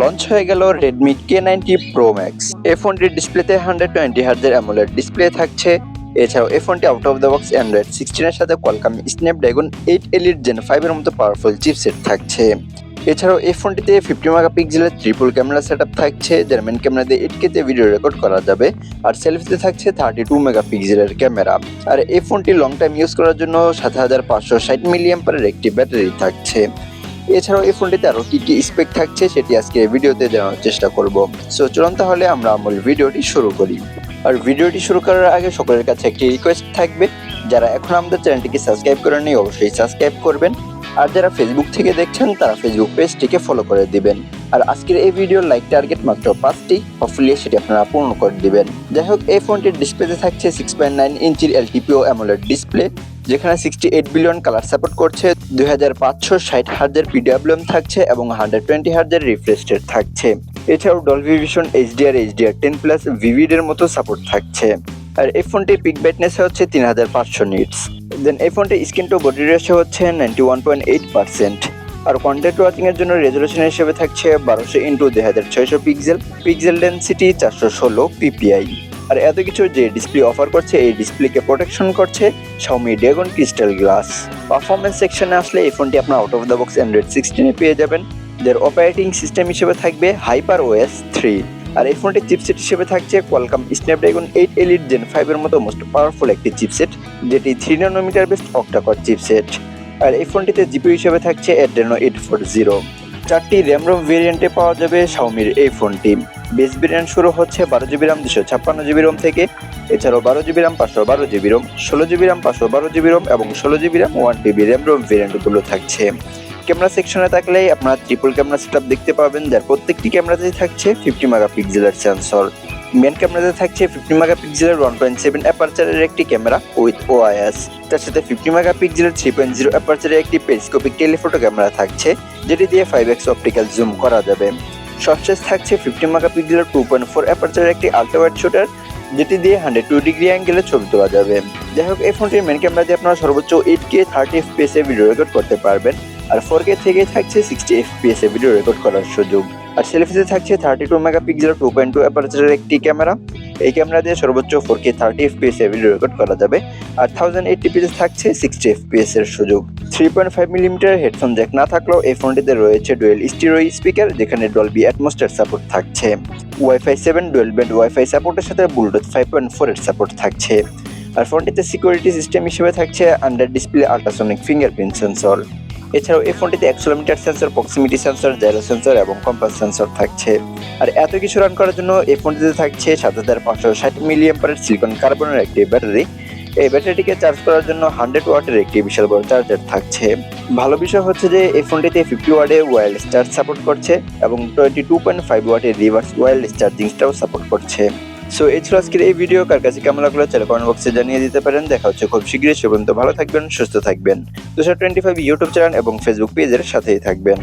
Launch হয়ে গেল Redmi K ninety pro max এ ফোনটির ডিসপ্লেতে হান্ড্রেড টোয়েন্টি হার্জের অ্যামোলেড ডিসপ্লে থাকছে। এছাড়াও এ ফোনটি out of the box Android সিক্সটিনের সাথে Qualcomm Snapdragon eight elite gen ফাইভের মতো পাওয়ারফুল চিপসেট থাকছে। এছাড়াও এই ফোনটিতে ফিফটি মেগাপিক্সেলের ট্রিপল ক্যামেরা সেট থাকছে, যার মেন ক্যামেরা দিয়ে এইট কেতে ভিডিও রেকর্ড করা যাবে। আর সেলফিতে থাকছে থার্টি টু মেগাপিক্সেলের ক্যামেরা আর এই ফোনটি লং টাইম ইউজ করার জন্য সাত হাজার পাঁচশো ষাট মিলিয়াম্পারের একটি ব্যাটারি থাকছে। এছাড়াও এই ফোনটিতে আরও কী কী স্পেক থাকছে সেটি আজকে ভিডিওতে দেওয়ার চেষ্টা করব। সো চলুন তাহলে আমরা মূল ভিডিওটি শুরু করি। আর ভিডিওটি শুরু করার আগে সকলের কাছে একটি রিকোয়েস্ট থাকবে, যারা এখন আমাদের চ্যানেলটিকে সাবস্ক্রাইব করেননি অবশ্যই সাবস্ক্রাইব করবেন। আর যারা ফেসবুক থেকে দেখছেন, তারা ফেসবুক পেজটিকে ফলো করে দিবেন। আর আজকের এই ভিডিওর লাইক টার্গেট মাত্র পাঁচটি। হপফুলি সেটি আপনারা পূর্ণ করে দিবেন। যাই হোক এই ফোনটির ডিসপ্লেতে থাকছে সিক্স পয়েন্ট নাইন ইঞ্চির এলটিপিও অ্যামোলেড ডিসপ্লে যেখানে sixty eight billion colour support করছে, দুই হাজার পাঁচশো ষাট হার্জের পিডিএম থাকছে এবং হান্ড্রেড টোয়েন্টি হার্জের রিফ্রেশ রেট থাকছে। এছাড়াও Dolby vision HDR HDR ten plus ভিভিডের মতো সাপোর্ট থাকছে। আর এই ফোনটির পিক ব্রাইটনেস হচ্ছে তিন হাজার পাঁচশো নিটস দেন এই ফোনটির স্ক্রিন টু বডি রেশিও হচ্ছে ninety one point eight percent আর কন্টেন্ট ওয়াচিং এর জন্য রেজলিউশন হিসেবে থাকছে বারোশো ইন্টু দুই হাজার ছয়শো পিক্সেল পিক্সেল ডেন্সিটি চারশো ষোলো পিপিআই আর এত কিছু যে ডিসপ্লে অফার করছে, এই ডিসপ্লেকে প্রোটেকশন করছে Xiaomi dragon crystal glass performance সেকশনে আসলে এই ফোনটি আপনার out of the box Android সিক্সটিনে পেয়ে যাবেন। যার অপারেটিং সিস্টেম হিসেবে থাকবে হাইপার ওএস থ্রি আর এই ফোনটির চিপসেট হিসেবে থাকছে Qualcomm Snapdragon eight elite gen ফাইভের মতো মোস্ট পাওয়ারফুল একটি চিপসেট যেটি three nanometre best octa core chipset আর এই ফোনটিতে জিপি হিসেবে থাকছে অ্যাড্রেনো এইট ফোর জিরো চারটি র্যাম রোম ভেরিয়েন্টে পাওয়া যাবে শাওমির এই ফোনটি। বেস ভেরিয়েন্ট শুরু হচ্ছে বারো জিবি রাম দুশো ছাপ্পান্ন জিবি রোম থেকে। এছাড়াও বারো জিবি রাম পাঁচশো বারো জিবি রোম ষোলো জিবি রাম পাঁচশো বারো জিবি রোম এবং ষোলো GB RAM one TB RAM ROM ভেরিয়েন্টগুলো থাকছে। ক্যামেরা সেকশনে থাকলে আপনারা ট্রিপল ক্যামেরা সেটআপ দেখতে পাবেন, যার প্রত্যেকটি ক্যামেরাতেই থাকছে ফিফটি মেগাপিক্সেলের সেন্সর মেন ক্যামেরাতে থাকছে ফিফটি মেগাপিক্সেলের ওয়ান পয়েন্ট সেভেন অ্যাপারচারের একটি ক্যামেরা উইথ ওআইএস তার সাথে ফিফটি মেগাপিক্সেলের থ্রি পয়েন্ট জিরো অ্যাপারচারের একটি পেরিস্কোপিক টেলিফোটো ক্যামেরা থাকছে, যেটি দিয়ে ফাইভ এক্স অপটিক্যাল জুম করা যাবে। সবশেষ থাকছে ফিফটি মেগাপিক্সেলের টু পয়েন্ট ফোর অ্যাপারচারের একটি আল্ট্রাওয়াইড শুটার যেটি দিয়ে হান্ড্রেড টু ডিগ্রি অ্যাঙ্গেলে ছবি তোলা যাবে। যাই হোক, এই ফোনটির মেন ক্যামেরা দিয়ে আপনারা সর্বোচ্চ এইট কে থার্টি এফপিএস এ ভিডিও রেকর্ড করতে পারবেন। আর ফোর কে থেকে থাকছে সিক্সটি এফপিএস এ ভিডিও রেকর্ড করার সুযোগ। আর সেলফিতে থাকছে thirty two megapixel two point two অ্যাপারচারের একটি ক্যামেরা এই ক্যামেরা দিয়ে সর্বোচ্চ ফোর কে থার্টি এফপিএস এ ভিডিও রেকর্ড করা যাবে। আর থাউজেন্ড এইটটি পিসে থাকছে সিক্সটি এফপিএস এর সুযোগ। Three point five millimetre headphone jack না থাকলেও এই ফোনটিতে রয়েছে ডুয়েল স্টিরো স্পিকার যেখানে ডলবি অ্যাটমোস্টার সাপোর্ট থাকছে। Wifi seven dual band wifi সাপোর্টের সাথে ব্লুটুথ ফাইভ পয়েন্ট ফোর এর সাপোর্ট থাকছে। আর ফোনটিতে সিকিউরিটি সিস্টেম হিসেবে থাকছে under display ultrasonic fingerprint sensor এছাড়াও এই ফোনটিতে accelerometer sensor proximity sensor gyro sensor এবং কম্পাস সেন্সর থাকছে। আর এত কিছু রান করার জন্য এই ফোনটিতে থাকছে সাত হাজার পাঁচশো ষাট মিলিয়াম্পারের সিলিকন কার্বনের একটি ব্যাটারি এই ব্যাটারিটিকে চার্জ করার জন্য হান্ড্রেড ওয়াটের একটি বিশাল বড় চার্জার থাকছে। ভালো বিষয় হচ্ছে যে এই ফোনটিতে ফিফটি ওয়ার্ডে ওয়্যারলেস চার্জ সাপোর্ট করছে এবং টোয়েন্টি টু পয়েন্ট ফাইভ ওয়াটের রিভার্স ওয়্যারলেস চার্জিংটাও সাপোর্ট করছে। সো এই ছিল আজকের এই ভিডিও কার কাছে কেমন লাগল চাইলে কমেন্ট বক্সে জানিয়ে দিতে পারেন। দেখা হচ্ছে খুব শীঘ্রই। সে ভালো থাকবেন, সুস্থ থাকবেন। দুশো টোয়েন্টি ফাইভ ইউটিউব চ্যানেল এবং ফেসবুক পেজের সাথেই থাকবেন।